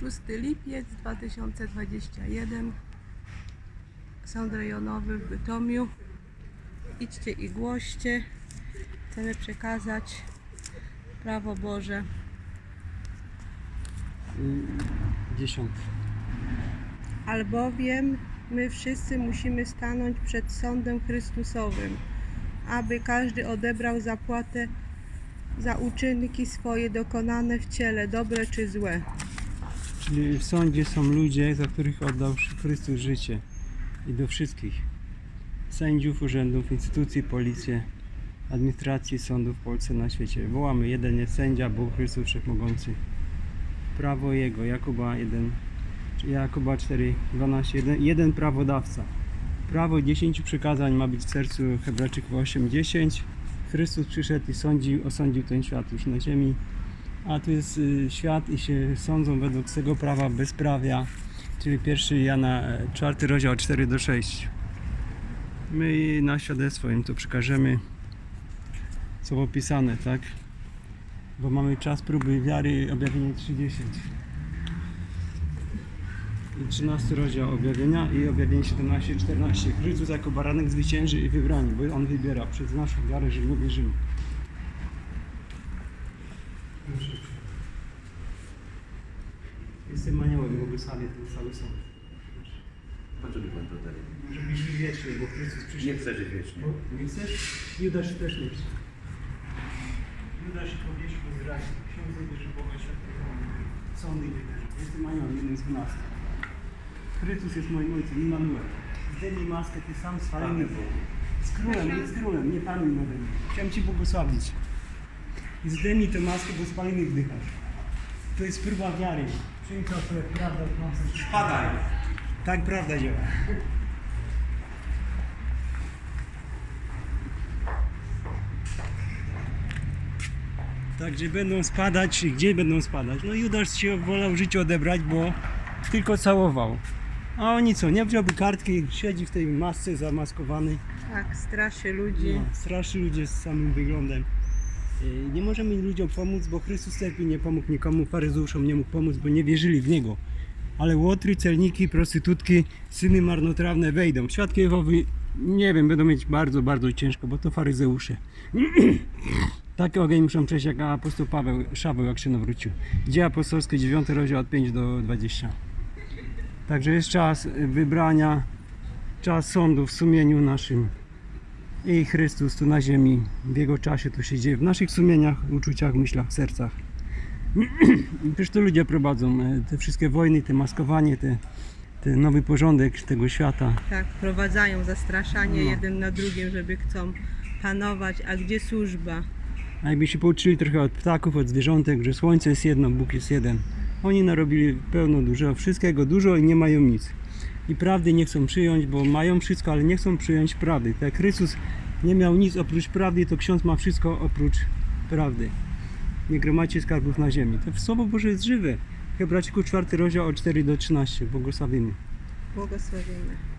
6 lipiec 2021 Sąd rejonowy w Bytomiu. Idźcie i głoście. Chcemy przekazać prawo Boże. Dziesiąt. Albowiem my wszyscy musimy stanąć przed sądem Chrystusowym, aby każdy odebrał zapłatę za uczynki swoje dokonane w ciele, dobre czy złe. Czyli w sądzie są ludzie, za których oddał Chrystus życie. I do wszystkich. Sędziów, urzędów, instytucji, policję, administracji, sądów w Polsce, na świecie. Wołamy, jeden sędzia, Bóg Chrystus Wszechmogący. Prawo Jego, Jakuba 1, czy Jakuba 4, 12, jeden, jeden prawodawca. Prawo 10 przykazań ma być w sercu Hebrajczyków 8, 10. Chrystus przyszedł i sądził, osądził ten świat już na ziemi. A tu jest y, świat i się sądzą według tego prawa bezprawia, czyli pierwszy Jana, e, czwarty rozdział 4 do 6. My na świadectwo im to przekażemy, co opisane, tak? Bo mamy czas próby wiary, objawienie 30. I 13 rozdział objawienia i objawienie 17, 14. Chrystus jako baranek zwycięży i wybrani, bo On wybiera przez naszą wiarę, że my wierzymy. Jestem aniołem, błogosławię ten cały sąd. Po co by pan to daje? Żebyś żył wiecznie, bo Chrystus Nie przyszedł. chcę żyć wiecznie. Bo Nie chcesz? Judasz też nie chce. Judasz powieść po Izraelu. Ksiądz wybierze Boga światowego. Sądy wybierze. Jestem aniołem, jednym z dwunastu. Chrystus jest moim ojcem, Immanuel. Zdejmij maskę, ty sam z falemi. Z królem, nie z królem, nie panuj nade mną. Chciałem Ci błogosławić. I zdejmij tę maskę, bo spaliny wdychasz. To jest próba wiary. Przyjmij to, co jest prawda. Spadaj! Tak prawda działa. Tak, gdzie będą spadać, i gdzie będą spadać? No Judasz się wolał życie odebrać, bo tylko całował. A oni co, nie wziąłby kartki, siedzi w tej masce zamaskowany. Tak, straszy ludzi. No, straszy ludzie z samym wyglądem. Yy, Nie możemy ludziom pomóc, bo Chrystus cerkwi nie pomógł nikomu, faryzeuszom nie mógł pomóc, bo nie wierzyli w Niego. Ale łotry, celniki, prostytutki, syny marnotrawne wejdą. Świadki Jehowy, nie wiem, będą mieć bardzo, bardzo ciężko, bo to faryzeusze. Taki ogień muszą przejść jak apostoł Paweł, Szaweł, jak się nawrócił. Dzieje apostolskie, 9 rozdział od 5 do 20. Także jest czas wybrania, czas sądu w sumieniu naszym i Chrystus tu na ziemi, w Jego czasie to się dzieje, w naszych sumieniach, uczuciach, myślach, sercach. Przecież to ludzie prowadzą e, te wszystkie wojny, te maskowanie, te, te nowy porządek tego świata. Tak, wprowadzają zastraszanie No. jeden na drugim, żeby chcą panować. A gdzie służba? A jakby się pouczyli trochę od ptaków, od zwierzątek, że słońce jest jedno, Bóg jest jeden. Oni narobili pełno dużo, wszystkiego dużo i nie mają nic. I prawdy nie chcą przyjąć, bo mają wszystko, ale nie chcą przyjąć prawdy. Tak jak Chrystus nie miał nic oprócz prawdy, to ksiądz ma wszystko oprócz prawdy. Nie gromadźcie skarbów na ziemi. To Słowo Boże jest żywe. Hebrajczyków 4 rozdział od 4 do 13. Błogosławimy. Błogosławimy.